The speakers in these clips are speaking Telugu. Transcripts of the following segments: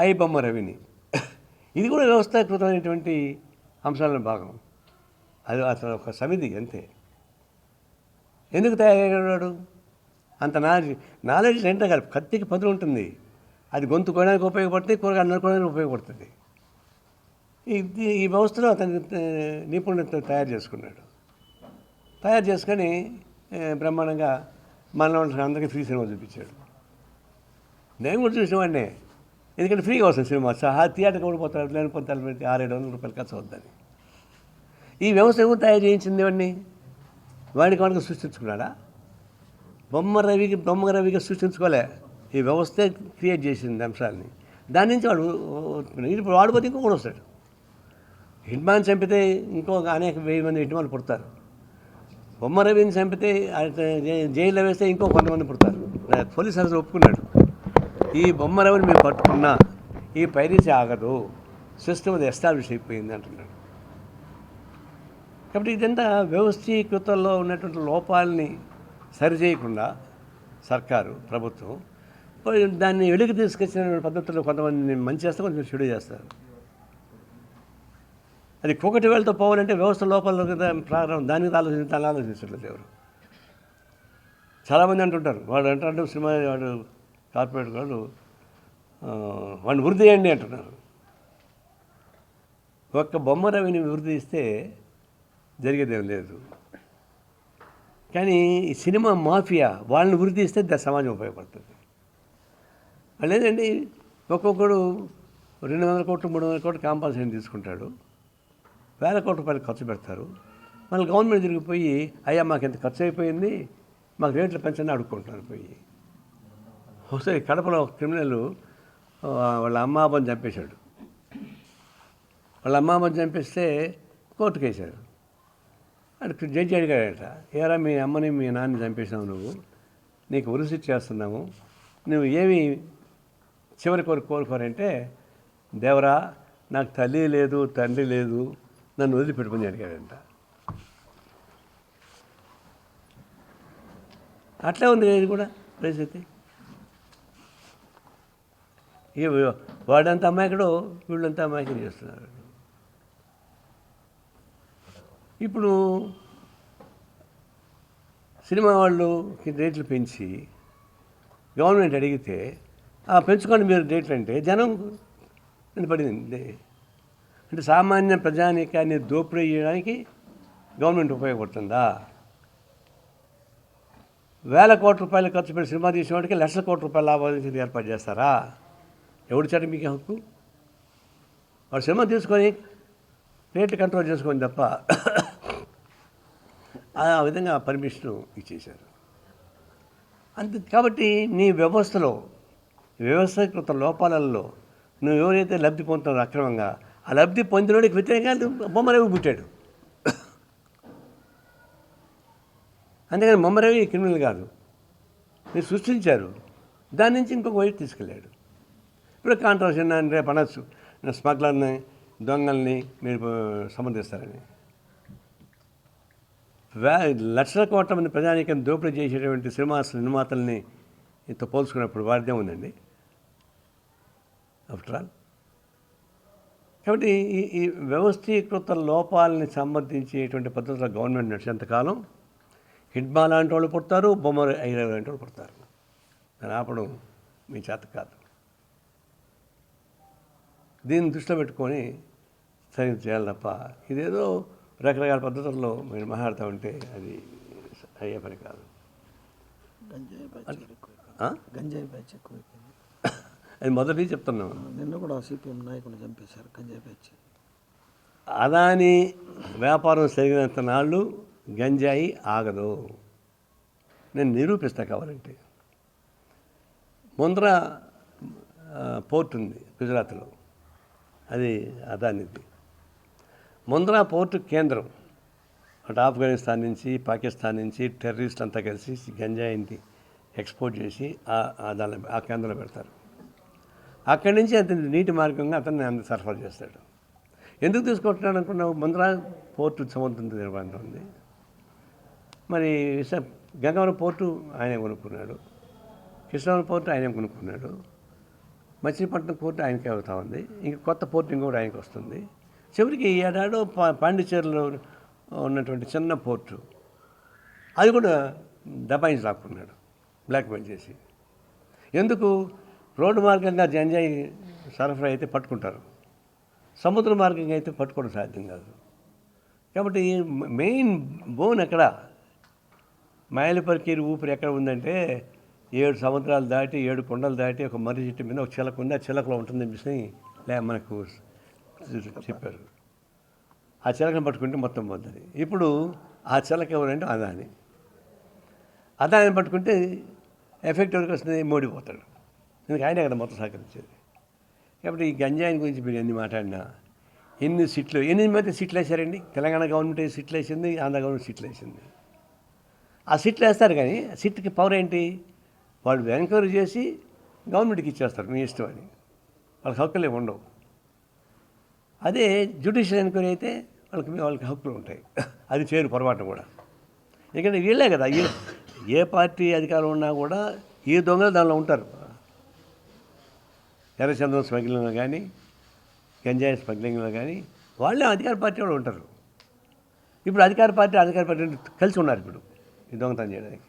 ఐ బొమ్మ రవిని. ఇది కూడా వ్యవస్థాకృతమైనటువంటి అంశాలలో భాగం. అది అతను ఒక సమితి అంతే. ఎందుకు తయారయ్యాడు? అంత నాలెడ్జ్ నాలెడ్జ్ రెండే కాదు కత్తికి పదులు ఉంటుంది. అది గొంతు కోయడానికి ఉపయోగపడుతుంది కూరగాయలు నరుకోవడానికి ఉపయోగపడుతుంది. ఇది ఈ వ్యవస్థలో అతను నిపుణులతో తయారు చేసుకున్నాడు. తయారు చేసుకొని బ్రహ్మాండంగా మనలో అందరికీ ఫ్రీ సినిమా చూపించాడు. నేను కూడా చూసినవాడినే ఎందుకంటే ఫ్రీగా వస్తుంది సినిమా. సహా థియేటర్కి కూడా పోతాడు? లేని పొందాలి పెట్టి ఆరేడు వందల రూపాయలు ఖర్చు అవుద్దని. ఈ వ్యవస్థ ఎవరు తయారు చేయించింది వాడిని వాడికి వాడికి సృష్టించుకున్నాడా? బొమ్మ రవికి బొమ్మ రవిగా సృష్టించుకోలే. ఈ వ్యవస్థే క్రియేట్ చేసింది అంశాలని. దాని నుంచి వాడు ఇప్పుడు వాడిపోతే ఇంకొకటి వస్తాడు హిట్మాన్ చంపితే ఇంకో అనేక వెయ్యి మంది హిట్మాన్లు పుడతారు బొమ్మ రవిని చంపితే జైల్లో వేస్తే ఇంకో కొంతమంది పుడతారు పోలీస్ అసలు ఒప్పుకున్నాడు ఈ బొమ్మ రవిని మీరు పట్టుకున్నా ఈ పైరసీ ఆగదు. సిస్టమ్ అది ఎస్టాబ్లిష్ అయిపోయింది అంటున్నాడు. కాబట్టి ఇదంతా వ్యవస్థీకృతంలో ఉన్నటువంటి లోపాలని సరిచేయకుండా సర్కారు ప్రభుత్వం దాన్ని వెలికి తీసుకొచ్చిన పద్ధతుల్లో కొంతమంది మంచి చేస్తారు కొంచెం చెడు చేస్తారు. అది కుకటి వేళతో పోవాలంటే వ్యవస్థ లోపల ప్రారంభం. దానికి ఆలోచించి ఆలోచించట్లేదు ఎవరు? చాలామంది అంటుంటారు. వాడు అంటాడు సినిమా వాడు కార్పొరేట్ వాళ్ళు వాడిని వృద్ధి చేయండి అంటున్నారు. ఒక్క బొమ్మ రవిని వృద్ధి ఇస్తే జరిగేదేం లేదు. కానీ ఈ సినిమా మాఫియా వాళ్ళని వృద్ధి ఇస్తే సమాజం ఉపయోగపడుతుంది. లేదండి ఒక్కొక్కడు రెండు వందల కోట్లు మూడు వందల కోట్లు కాంపల్సరీ తీసుకుంటాడు. వేల కోట్ల రూపాయలు ఖర్చు పెడతారు. మళ్ళీ గవర్నమెంట్ తిరిగిపోయి అయ్యా మాకు ఎంత ఖర్చు అయిపోయింది మాకు రేట్లు పెంచండి అడుక్కుంటున్నారు పోయి. ఒకసారి కడపలో ఒక క్రిమినల్ వాళ్ళ అమ్మాబని చంపేశాడు. వాళ్ళ అమ్మాబని చంపేస్తే కోర్టుకు వేశారు. అక్కడ జడ్జి అడిగాడట ఏరా మీ అమ్మని మీ నాన్నని చంపేసినావు నువ్వు? నీకు ఉరిసి చేస్తున్నాము నువ్వు ఏమి చివరి కోరిక కోరుకోరంటే దేవరా నాకు తల్లి లేదు తండ్రి లేదు నన్ను వదిలిపెట్టుకుని అడిగాడంట. అట్లే ఉంది ఇది కూడా పరిస్థితి. ఇక వాడంత అమాయకుడు వీళ్ళంతా అమాయకులు చేస్తున్నారు. ఇప్పుడు సినిమా వాళ్ళు రేట్లు పెంచి గవర్నమెంట్ అడిగితే ఆ పెంచుకోండి మీరు రేట్లు అంటే జనం పడింది అంటే సామాన్య ప్రజానీకాన్ని దోపిడీ చేయడానికి గవర్నమెంట్ ఉపయోగపడుతుందా? వేల కోట్ల రూపాయలు ఖర్చు పెట్టి సినిమా తీసేవాడికి లక్షల కోట్ల రూపాయల లాభాలు ఏర్పాటు చేస్తారా? ఎవడు మీకు హక్కు? వాడు సినిమా తీసుకొని రేట్లు కంట్రోల్ చేసుకొని తప్ప ఆ విధంగా పర్మిషన్ ఇచ్చేశారు. అంత కాబట్టి నీ వ్యవస్థలో వ్యవస్థీకృత లోపాలలో నువ్వు ఎవరైతే లబ్ధి పొందుతున్నారో అక్రమంగా ఆ లబ్ధి పొందినోడికి వ్యతిరేకంగా బొమ్మరవి పుట్టాడు. అంతేగాని బొమ్మరవి క్రిమినల్ కాదు. మీరు సృష్టించారు. దాని నుంచి ఇంకొక వైపు తీసుకెళ్ళాడు. ఇప్పుడు కాంట్రవర్సీ రేపు అనొచ్చు. స్మగ్లర్ని దొంగల్ని మీరు సమర్థిస్తారని వే లక్షల కోట్ల మంది ప్రజానీకం దోపిడీ చేసేటువంటి సినిమా నిర్మాతల్ని ఇంత పోల్చుకున్నప్పుడు వారిదే ఉందండి. After all. కాబట్టి ఈ ఈ వ్యవస్థీకృత లోపాలని సంబంధించేటువంటి పద్ధతుల గవర్నమెంట్ నడిచేంతకాలం హిడ్మా లాంటి వాళ్ళు పుడతారు బొమ్మ ఐరవ లాంటి వాళ్ళు పుడతారు. దాని ఆపడం మీ చేత కాదు. దీన్ని దృష్టిలో పెట్టుకొని సరి చేయాలి తప్ప ఇదేదో రకరకాల పద్ధతుల్లో మీరు మాట్లాడుతూ ఉంటే అది అయ్యే పని కాదు. గంజాయి బ్యాచ్ ఎక్కువ అది మొదటి చెప్తున్నాం. నిన్న కూడా సిపిఎం నాయకుని చంపేశారు గంజాయి బ్యాచ్. అదాని వ్యాపారం జరిగినంత నాళ్ళు గంజాయి ఆగదు. నేను నిరూపిస్తా కావాలంటే. ముందర పోర్ట్ ఉంది గుజరాత్లో. అది అదానిది ముంద్రా పోర్టు కేంద్రం. అటు ఆఫ్ఘనిస్తాన్ నుంచి పాకిస్తాన్ నుంచి టెర్రరిస్ట్ అంతా కలిసి గంజాయిని ఎక్స్పోర్ట్ చేసి ఆ దాని ఆ కేంద్రంలో పెడతారు. అక్కడి నుంచి అతని నీటి మార్గంగా అతన్ని అంత సరఫరా చేస్తాడు. ఎందుకు తీసుకుంటున్నాడు అనుకున్నావు? ముంద్రా పోర్టు సముద్రం నిర్బంధం ఉంది. మరి విశ- గంగవరం పోర్టు ఆయనే కొనుక్కున్నాడు. కృష్ణవరం పోర్టు ఆయనే కొనుక్కున్నాడు. మచిలీపట్నం పోర్టు ఆయనకే అవుతా ఉంది. ఇంక కొత్త పోర్టు ఇంకోటి ఆయనకి వస్తుంది. చివరికి ఈ ఏడాడో పా- పాండిచేరిలో ఉన్నటువంటి చిన్న పోర్టు అది కూడా దబాయించి లాక్కున్నాడు బ్లాక్మెయిల్ చేసి. ఎందుకు? రోడ్డు మార్గంగా జంజాయి సరఫరా అయితే పట్టుకుంటారు. సముద్ర మార్గంగా అయితే పట్టుకోవడం సాధ్యం కాదు. కాబట్టి మెయిన్ బోన్ ఎక్కడ? మైలపరికీరు ఊపిరి ఎక్కడ ఉందంటే ఏడు సముద్రాలు దాటి ఏడు కొండలు దాటి ఒక మర్రి చెట్టు మీద ఒక చిలక ఉంది. ఆ చిలకలో ఉంటుంది మిషన్ లే మనకు చెప్పారు. ఆ చిలకను పట్టుకుంటే మొత్తం పోతుంది. ఇప్పుడు ఆ చిలక ఎవరంటే అదాని. అదాని పట్టుకుంటే ఎఫెక్ట్ ఎవరికి వస్తుంది? మోడీ పోతాడు. ఎందుకు ఆయనే కదా మొత్తం సహకరించేది. కాబట్టి ఈ గంజాయిని గురించి మీరు ఎన్ని మాట్లాడినా ఎన్ని సీట్లు ఎన్ని మంది సీట్లు వేశారండి? తెలంగాణ గవర్నమెంట్ ఏ సీట్లు వేసింది? ఆంధ్ర గవర్నమెంట్ సీట్లు వేసింది. ఆ సీట్లు వేస్తారు కానీ సీట్కి పవర్ ఏంటి? వాళ్ళు ఎంక్వైరీ చేసి గవర్నమెంట్కి ఇచ్చేస్తారు మీ ఇష్టం అని. వాళ్ళకి హక్కులు ఏమి ఉండవు. అదే జ్యుడిషియల్ ఎంక్వైరీ అయితే వాళ్ళకి వాళ్ళకి హక్కులు ఉంటాయి. అది చేయరు పొరపాటు కూడా. ఎందుకంటే వీళ్ళే కదా ఏ పార్టీ అధికారం ఉన్నా కూడా ఈ దొంగలు దానిలో ఉంటారు. ఎర్రచంద్రం స్మగ్లింగ్లో కానీ గంజాయి స్మగ్లింగ్లో కానీ వాళ్ళే అధికార పార్టీ వాళ్ళు ఉంటారు. ఇప్పుడు అధికార పార్టీ అధికార పార్టీ కలిసి ఉన్నారు ఇప్పుడు ఈ దొంగతనం చేయడానికి.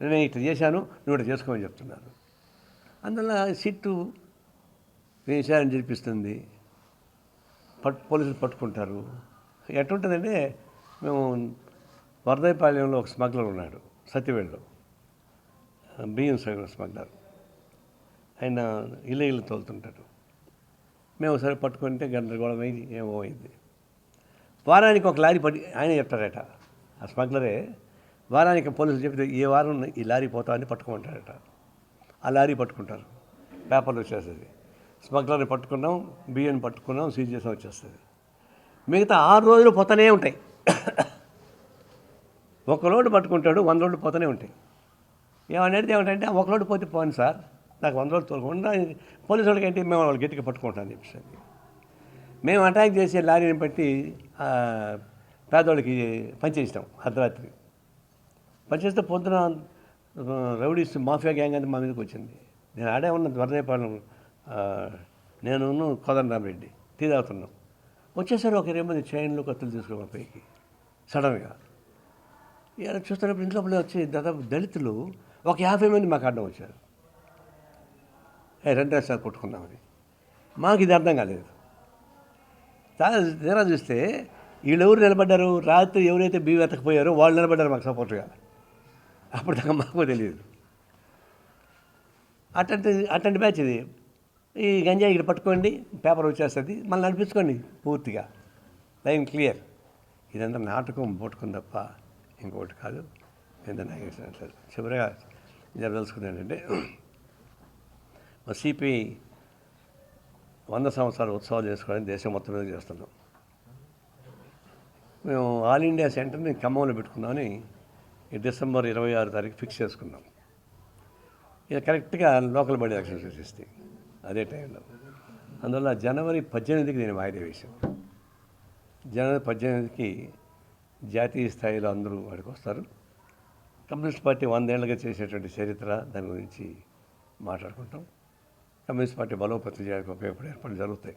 నేను ఇట్లా చేశాను నువ్వు ఇట్లా చేసుకోమని చెప్తున్నారు. అందువల్ల సిట్టు వేశారని జరిపిస్తుంది పట్ పోలీసులు పట్టుకుంటారు. ఎట్టుంటుందంటే మేము వరదైపాలెంలో ఒక స్మగ్లర్ ఉన్నాడు సత్యవేడులో బియ్యం స్మగ్లర్. ఆయన ఇల్లు తోలుతుంటాడు. మేము ఒకసారి పట్టుకుంటే గందరగోళం అయింది ఏమో అయింది. వారానికి ఒక లారీ పట్టి ఆయన చెప్తారట ఆ స్మగ్లరే వారానికి పోలీసులు చెప్తే ఈ వారం ఈ లారీ పోతామని పట్టుకోమంటారట. ఆ లారీ పట్టుకుంటారు. పేపర్లు వచ్చేస్తుంది. స్మగ్లర్ని పట్టుకున్నాం బియ్యం పట్టుకున్నాం సీజ్ చేసాం వచ్చేస్తుంది. మిగతా ఆరు రోజులు పోతూనే ఉంటాయి. ఒక లోడు పట్టుకుంటాడు వంద రోజులు పోతూనే ఉంటాయి. ఏమనేది అడిగితే ఏమంటే ఒక లోడు పోతే పోను సార్ నాకు వంద రోజులు తోలకుండా పోలీసు వాళ్ళకి ఏంటి మేము వాళ్ళు గట్టిగా పట్టుకుంటాం చెప్పేసి మేము అటాక్ చేసే లారీని బట్టి పేదోళ్ళకి పేదవాళ్ళకి పనిచేస్తాం అర్ధరాత్రి. పనిచేస్తే పొద్దున రౌడీస్ మాఫియా గ్యాంగ్ అంతా మా మీదకి వచ్చింది. నేను ఆడే ఉన్న వరదేపాలెం నేను కోదండరామరెడ్డి టీ తాగుతున్నాం. వచ్చేసరి ఒక ఇరవై మంది చైన్లు కత్తులు తీసుకుని మా పైకి సడన్గా. ఇలా చూస్తున్నప్పుడు ఇంట్లో వచ్చి దాదాపు దళితులు ఒక యాభై మంది మాకు అడ్డం వచ్చారు. ఏ రెండు సార్ కొట్టుకున్నామని మాకు ఇది అర్థం కాలేదు. తీరా చూస్తే వీళ్ళెవరు నిలబడ్డారు? రాత్రి ఎవరైతే బియ్యం ఎత్తకపోయారో వాళ్ళు నిలబడ్డారు మాకు సపోర్ట్గా. అప్పుడు దాకా మాకు తెలియదు. అట్లాంటి అట్లాంటి బ్యాచ్ ఇది. ఈ గంజాయి ఇక్కడ పట్టుకోండి పేపర్ వచ్చేస్తుంది. మళ్ళీ నడిపించుకోండి పూర్తిగా. Line clear. ఇదంతా నాటకం పట్టుకుని తప్ప ఇంకొకటి కాదు. ఎంత నాగేశ్వర చివరిగా జరదలుచుకుంది ఏంటంటే మా సిపిఐ వంద సంవత్సరాల ఉత్సవాలు చేసుకోవడానికి దేశం మొత్తం మీద చేస్తున్నాం. మేము ఆల్ ఇండియా సెంటర్ని ఖమ్మంలో పెట్టుకుందామని డిసెంబర్ ఇరవై ఆరు తారీఖు ఫిక్స్ చేసుకున్నాం. ఇది కరెక్ట్గా లోకల్ బాడీ ఎలక్షన్స్ వచ్చేస్తాయి అదే టైంలో. అందువల్ల జనవరి పద్దెనిమిదికి నేను వాయిదా వేశాను. జనవరి పద్దెనిమిదికి జాతీయ స్థాయిలో అందరూ వాడికి వస్తారు. కమ్యూనిస్ట్ పార్టీ వందేళ్ళుగా చేసేటువంటి చరిత్ర దాని గురించి మాట్లాడుకుంటాం. కమ్యూనిస్ట్ పార్టీ బలోపేతం చేయడానికి ఉపయోగపడే ఏర్పాట్లు జరుగుతాయి.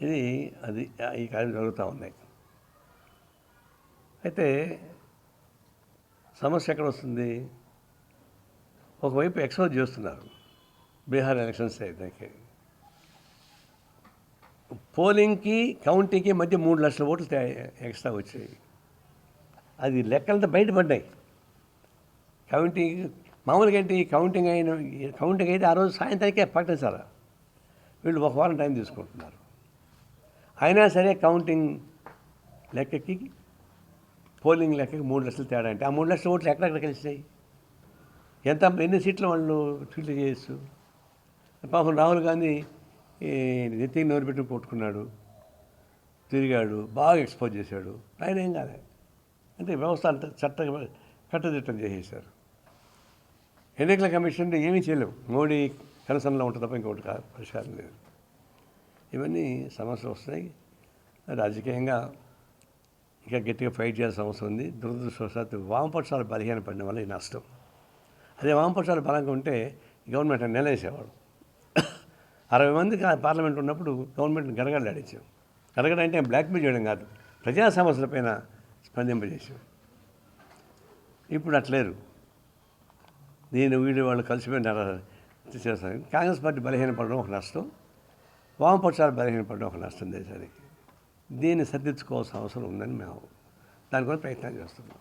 ఇది అది ఈ కార్యం జరుగుతూ ఉన్నాయి. అయితే సమస్య ఎక్కడ వస్తుంది? ఒకవైపు ఎక్స్పోజ్ చేస్తున్నారు. బీహార్ ఎలక్షన్స్ అయితే పోలింగ్కి కౌంటింగ్కి మధ్య మూడు లక్షల ఓట్లు ఎక్స్ట్రా వచ్చాయి. అది లెక్కలంతా బయటపడ్డాయి. కౌంటింగ్ మామూలుగా ఏంటి కౌంటింగ్ అయిన కౌంటింగ్ అయితే ఆ రోజు సాయంత్రానికే ప్రకటించాలా వీళ్ళు ఒక వారం టైం తీసుకుంటున్నారు. అయినా సరే కౌంటింగ్ లెక్కకి పోలింగ్ లెక్కకి మూడు లక్షలు తేడా అంటే ఆ మూడు లక్షల ఓట్లు ఎక్కడెక్కడ కలిసినాయి ఎంత ఎన్ని సీట్లు వాళ్ళు ఫిల్ చేయొచ్చు? పాపం రాహుల్ గాంధీ ఈ నెత్తికి నోరు పెట్టి కొట్టుకున్నాడు తిరిగాడు బాగా ఎక్స్పోజ్ చేశాడు. ఆయన ఏం కాలే. అంటే వ్యవస్థ అంత చట్ట కట్టదిట్టం చేసేసారు ఎన్నికల కమిషన్ ఏమీ చేయలేవు. మోడీ కనసంలో ఉంటుంది తప్ప ఇంకొకటి కాదు పరిష్కారం లేదు. ఇవన్నీ సమస్యలు వస్తున్నాయి రాజకీయంగా ఇంకా గట్టిగా ఫైట్ చేయాల్సిన అవసరం ఉంది. దురదృష్టవశాత్తు వామపక్షాలు బలహీన పడిన వల్ల ఈ నష్టం. అదే వామపక్షాలు బలంగా ఉంటే గవర్నమెంట్ నిలవేసేవాడు అరవై మందికి పార్లమెంట్ ఉన్నప్పుడు గవర్నమెంట్ని గడగడలాడించాం గడగడ అంటే బ్లాక్మెయిల్ చేయడం కాదు ప్రజా సమస్యలపైన స్పందింపజేసాం ఇప్పుడు అట్లేరు నేను వీడియో వాళ్ళు కలిసిపోయిన చేస్తాను. కాంగ్రెస్ పార్టీ బలహీనపడడం ఒక నష్టం వామపక్షాలు బలహీనపడడం ఒక నష్టం దేశానికి. దీన్ని సర్దించుకోవాల్సిన అవసరం ఉందని మేము దానికోసం ప్రయత్నం చేస్తున్నాం.